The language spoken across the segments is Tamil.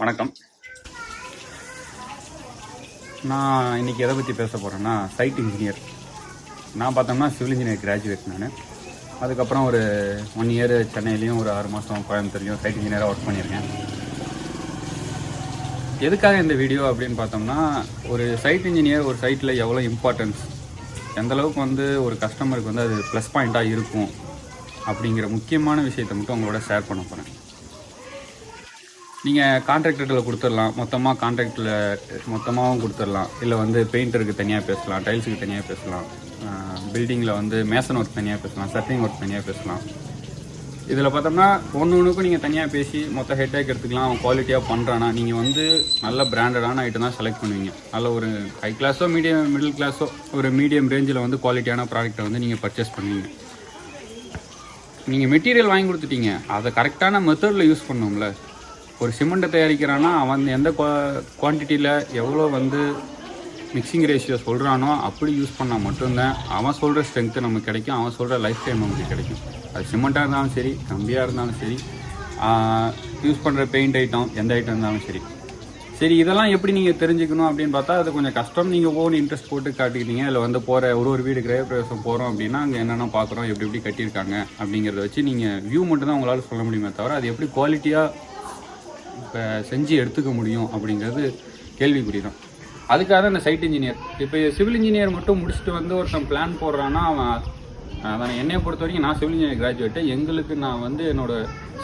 வணக்கம். நான் இன்றைக்கி எதை பற்றி பேச போகிறேன்னா சைட் இன்ஜினியர் நான் பார்த்தோம்னா சிவில் இன்ஜினியர் கிராஜுவேட் நான். அதுக்கப்புறம் ஒரு ஒன் இயர் சென்னையிலையும் ஒரு ஆறு மாதம் கோயம்புத்தூர்லையும் சைட் இன்ஜினியராக ஒர்க் பண்ணியிருக்கேன். எதுக்காக இந்த வீடியோ அப்படின்னு பார்த்தோம்னா ஒரு சைட் இன்ஜினியர் ஒரு சைட்டில் எவ்வளோ இம்பார்ட்டன்ஸ் எந்தளவுக்கு வந்து ஒரு கஸ்டமருக்கு வந்து அது ப்ளஸ் பாயிண்ட்டாக இருக்கும் அப்படிங்கிற முக்கியமான விஷயத்தை மட்டும் உங்களோட ஷேர் பண்ண போகிறேன் நீங்கள் கான்ட்ராக்டர்கிட்ட கொடுத்துடலாம். மொத்தமாக கான்ட்ராக்டில் மொத்தமாகவும் கொடுத்துடலாம். இல்லை வந்து பெயிண்டருக்கு தனியாக பேசலாம் டைல்ஸுக்கு தனியாக பேசலாம். பில்டிங்கில் வந்து மேசன் ஒர்க் தனியாக பேசலாம் சட்டிங் ஒர்க் தனியாக பேசலாம். இதில் பார்த்தோம்னா ஒன்று ஒன்றுக்கும் நீங்கள் தனியாக பேசி மொத்த ஹெட்டேக் எடுத்துக்கலாம். அவன் குவாலிட்டியாக பண்ணுறானா நீங்கள் வந்து நல்ல பிராண்டடான ஐட்டம் தான் செலக்ட் பண்ணுவீங்க. நல்ல ஒரு ஹை கிளாஸோ மீடியம் மிடில் கிளாஸோ ஒரு மீடியம் ரேஞ்சில் வந்து குவாலிட்டியான ப்ராடக்ட்டை வந்து நீங்கள் பர்ச்சேஸ் பண்ணுவீங்க. நீங்கள் மெட்டீரியல் வாங்கி கொடுத்துட்டீங்க. அதை கரெக்டான மெத்தடில் யூஸ் பண்ணோம்ல ஒரு சிமெண்ட்டை தயாரிக்கிறான்னா அவன் எந்த குவான்டிட்டியில் எவ்வளோ வந்து மிக்சிங் ரேஷியோ சொல்கிறானோ அப்படி யூஸ் பண்ணால் மட்டும்தான் அவன் சொல்கிற ஸ்ட்ரென்த்து நமக்கு கிடைக்கும் அவன் சொல்கிற லைஃப் டைம் நமக்கு கிடைக்கும். அது சிமெண்ட்டாக இருந்தாலும் சரி கம்பியாக இருந்தாலும் சரி யூஸ் பண்ணுற பெயிண்ட் ஐட்டம் எந்த ஐட்டம் இருந்தாலும் சரி. சரி இதெல்லாம் எப்படி நீங்கள் தெரிஞ்சுக்கணும் அப்படின்னு பார்த்தா அது கொஞ்சம் கஷ்டம். நீங்கள் ஓன் இன்ட்ரெஸ்ட் போட்டு காட்டிக்கிட்டீங்க. இல்லை வந்து போகிற ஒரு ஒரு வீடு கிரக பிரவேசம் போகிறோம் அப்படின்னா அங்கே என்னென்ன பார்க்குறோம் எப்படி எப்படி கட்டியிருக்காங்க அப்படிங்கிறத வச்சு நீங்கள் வியூ மட்டும் தான் உங்களால் சொல்ல முடியுமே தவிர அது எப்படி குவாலிட்டியாக இப்போ செஞ்சு எடுத்துக்க முடியும் அப்படிங்கிறது கேள்விக்குறி தான் அதுக்காக தான் இந்த சைட் இன்ஜினியர் இப்போ சிவில் இன்ஜினியர் மட்டும் முடிச்சுட்டு வந்து ஒருத்தன் பிளான் போடுறான்னா அவன் அதான் என்னை பொறுத்த வரைக்கும் நான் சிவில் இன்ஜினியர் கிராஜுவேட்டு எங்களுக்கு நான் வந்து என்னோட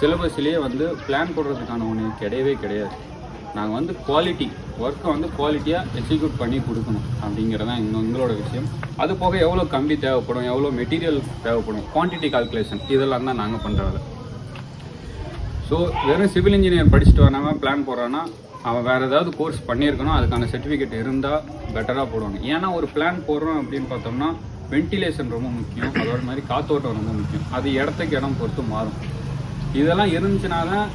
சிலபஸ்லேயே வந்து பிளான் போடுறதுக்கான ஒன்று கிடையவே கிடையாது. நாங்கள் வந்து குவாலிட்டி ஒர்க்கை வந்து குவாலிட்டியாக எக்ஸிக்யூட் பண்ணி கொடுக்கணும் அப்படிங்கிறது தான் எங்களோட விஷயம். அது போக எவ்வளோ கம்பி தேவைப்படும் எவ்வளோ மெட்டீரியல் தேவைப்படும் குவான்டிட்டி கால்குலேஷன் இதெல்லாம் தான் நாங்கள் பண்ணுற ஸோ வெறும் சிவில் இன்ஜினியர் படிச்சுட்டு வராமல் பிளான் போடுறான்னா அவன் வேறு ஏதாவது கோர்ஸ் பண்ணியிருக்கணும் அதுக்கான சர்டிஃபிகேட் இருந்தால் பெட்டராக போடுவாங்க ஏன்னா ஒரு பிளான் போடுறோம் அப்படின்னு பார்த்தோம்னா வென்டிலேஷன் ரொம்ப முக்கியம். அதோட மாதிரி காத்தோட்டம் ரொம்ப முக்கியம். அது இடத்துக்கு இடம் பொறுத்து மாறும். இதெல்லாம் இருந்துச்சுன்னா தான்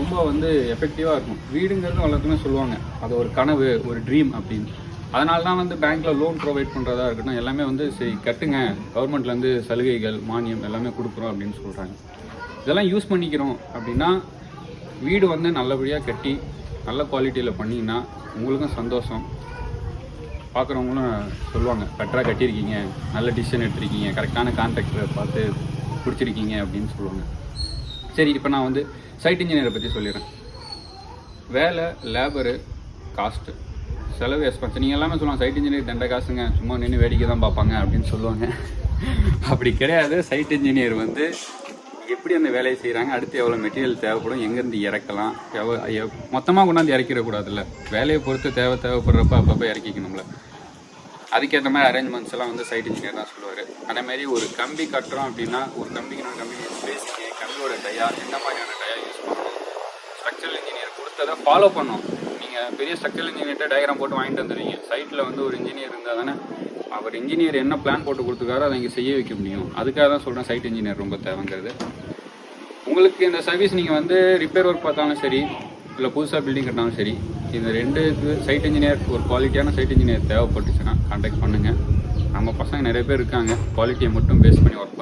ரொம்ப வந்து எஃபெக்டிவாக இருக்கும். வீடுங்கிறது எல்லாத்துக்குமே சொல்லுவாங்க. அது ஒரு கனவு ஒரு ட்ரீம் அப்படின்னு. அதனால தான் வந்து பேங்க்கில் லோன் ப்ரொவைட் பண்ணுறதா இருக்கட்டும் எல்லாமே வந்து சரி கட்டுங்க. கவர்மெண்ட்லேருந்து சலுகைகள் மானியம் எல்லாமே கொடுக்குறோம் அப்படின்னு சொல்கிறாங்க இதெல்லாம் யூஸ் பண்ணிக்கிறோம் அப்படின்னா வீடு வந்து நல்லபடியாக கட்டி நல்ல குவாலிட்டியில் பண்ணிங்கன்னா உங்களுக்கும் சந்தோஷம். பார்க்குறவங்களும் சொல்லுவாங்க பெட்டராக கட்டியிருக்கீங்க நல்ல டிசிஷன் எடுத்திருக்கீங்க கரெக்டான கான்ட்ராக்டரை பார்த்து பிடிச்சிருக்கீங்க அப்படின்னு சொல்லுவாங்க. சரி இப்போ நான் வந்து சைட் இன்ஜினியரை பற்றி சொல்லிடுறேன். வேலை லேபரு காஸ்ட்டு செலவு எக்ஸ்பென்ஸ் நீங்கள் எல்லாமே சொல்லுவாங்க சைட் இன்ஜினியர் தண்டை காசுங்க சும்மா நின்று வேடிக்கை தான் பார்ப்பாங்க அப்படின்னு சொல்லுவாங்க. அப்படி கிடையாது. சைட் இன்ஜினியர் வந்து எப்படி அந்த வேலையை செய்கிறாங்க அடுத்து எவ்வளோ மெட்டீரியல் தேவைப்படும்? எங்கேருந்து இறக்கலாம்? எவ்வளோ மொத்தமாக கொண்டாந்து இறக்கிடக்கூடாதுல்ல வேலையை பொறுத்து தேவை தேவைப்படுறப்ப அப்பப்போ இறக்கிக்கணும்ல அதுக்கேற்ற மாதிரி அரேஞ்ச்மெண்ட்ஸ் எல்லாம் வந்து சைட் இன்ஜினியர் தான் சொல்லுவார். அதேமாரி ஒரு கம்பி கட்டுறோம் அப்படின்னா ஒரு கம்பிக்கு நான் கம்பி பேசிக்கு கம்பியோட டயா என்ன மாதிரியான டயா யூஸ் பண்ணணும்? ஸ்ட்ரக்சரல் இன்ஜினியர் கொடுத்ததை ஃபாலோ பண்ணோம் நீங்கள் பெரிய ஸ்ட்ரக்சரல் இன்ஜினியர்கிட்ட டயக்ராம் போட்டு வாங்கிட்டு வந்துடுவீங்க சைட்டில் வந்து ஒரு இன்ஜினியர் இருந்தால் தானே அவர் இன்ஜினியர் என்ன பிளான் போட்டு கொடுத்துருக்காரோ அதை இங்கே செய்ய வைக்க முடியும். அதுக்காக தான் சொல்கிறேன் சைட் இன்ஜினியர் ரொம்ப தேவைங்கிறது. உங்களுக்கு இந்த சர்வீஸ் நீங்கள் வந்து ரிப்பேர் ஒர்க் பார்த்தாலும் சரி இல்லை புதுசாக பில்டிங் கட்டினாலும் சரி இந்த ரெண்டுக்கு சைட் இன்ஜினியர் ஒரு குவாலிட்டியான சைட் இன்ஜினியர் தேவைப்பட்டுச்சுன்னா கான்டாக்ட் பண்ணுங்கள் நம்ம பசங்க நிறைய பேர் இருக்காங்க குவாலிட்டியை மட்டும் பேஸ் பண்ணி ஒர்க்